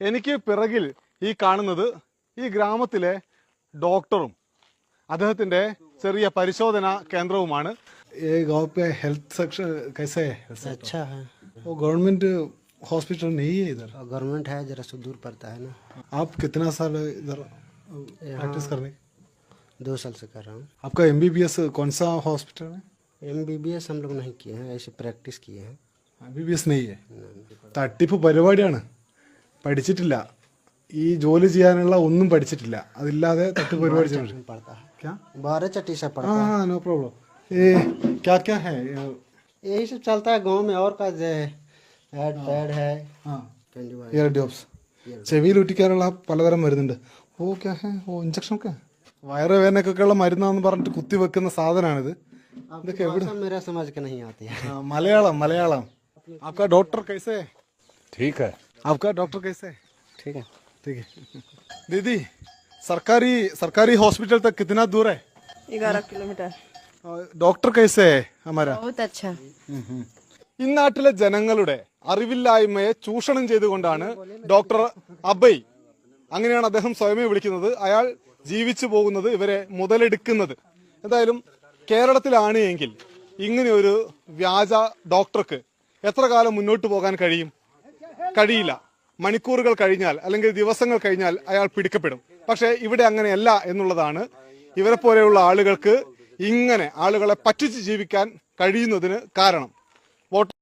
എനിക്ക് പിറകിൽ ഈ കാണുന്നത് ഈ ഗ്രാമത്തിലെ ഡോക്ടറും അദ്ദേഹത്തിന്റെ ചെറിയ പരിശോധന കേന്ദ്രവുമാണ് ये गांव पे हेल्थ सेक्शन कैसे है health sector? अच्छा है वो गवर्नमेंट हॉस्पिटल नहीं है इधर और गवर्नमेंट है जरा से दूर पड़ता है ना आप कितना साल इधर प्रैक्टिस करने दो साल से कर रहा हूँ आपका एम कौन सा हॉस्पिटल है एम बी बी एस हम लोग नहीं किए हैं ऐसे प्रैक्टिस किए हैं എം ബി ബി എസ് നെയ്യേ തട്ടിപ്പ് പരിപാടിയാണ് പഠിച്ചിട്ടില്ല ഈ ജോലി ചെയ്യാനുള്ള ഒന്നും പഠിച്ചിട്ടില്ല അതില്ലാതെ തട്ടിപ്പ് പരിപാടി ചെയ്യണം पड़ता है क्या बारह चट्टी से पड़ता हाँ हाँ नो प्रॉब्लम ये क्या क्या है ये, है यही सब चलता है गांव में और का जे हेड पैड है हाँ कंजुआ ഇയർ ഡ്രോപ്സ് ചെവിയിൽ ഒട്ടിക്കാനുള്ള പലതരം മരുന്നുണ്ട് ഓ ക്യാ ഹേ ഓ ഇഞ്ചക്ഷൻ ഒക്കെ വയറുവേദനക്കൊക്കെ ഉള്ള മരുന്നാന്ന് പറഞ്ഞിട്ട് കുത്തി വെക്കുന്ന സാധനമാണിത് ഇതൊക്കെ എവിടെ भाषा मेरा समझ के नहीं आती है ആ, മലയാളം മലയാളം आपका डॉक्टर कैसे है ठीक है आपका डॉक्टर कैसे है ठीक है ठीक है दीदी सरकारी सरकारी हॉस्पिटल तक कितना दूर है ग्यारह किलोमीटर आ, डॉक्टर कैसे है हमारा बहुत अच्छा ഈ നാട്ടിലെ ജനങ്ങളുടെ അറിവില്ലായ്മയെ ചൂഷണം ചെയ്തുകൊണ്ടാണ് ഡോക്ടർ അബൈ അങ്ങനെയാണ് അദ്ദേഹം സ്വയമേ വിളിക്കുന്നത് അയാൾ ജീവിച്ചു പോകുന്നത് ഇവരെ മുതലെടുക്കുന്നത് എന്തായാലും കേരളത്തിലാണ് എങ്കിൽ ഇങ്ങനെ ഒരു വ്യാജ ഡോക്ടർക്ക് എത്ര കാലം മുന്നോട്ട് പോകാൻ കഴിയും കഴിയില്ല. മണിക്കൂറുകൾ കഴിഞ്ഞാൽ അല്ലെങ്കിൽ ദിവസങ്ങൾ കഴിഞ്ഞാൽ അയാൾ പിടിക്കപ്പെടും. പക്ഷേ ഇവിടെ അങ്ങനെയല്ല എന്നുള്ളതാണ്. ഇവരെ പോലെയുള്ള ആളുകൾക്ക് ഇങ്ങനെ ആളുകളെ പറ്റിച്ച് ജീവിക്കാൻ കഴിയുന്നതിന് കാരണം. വോട്ട്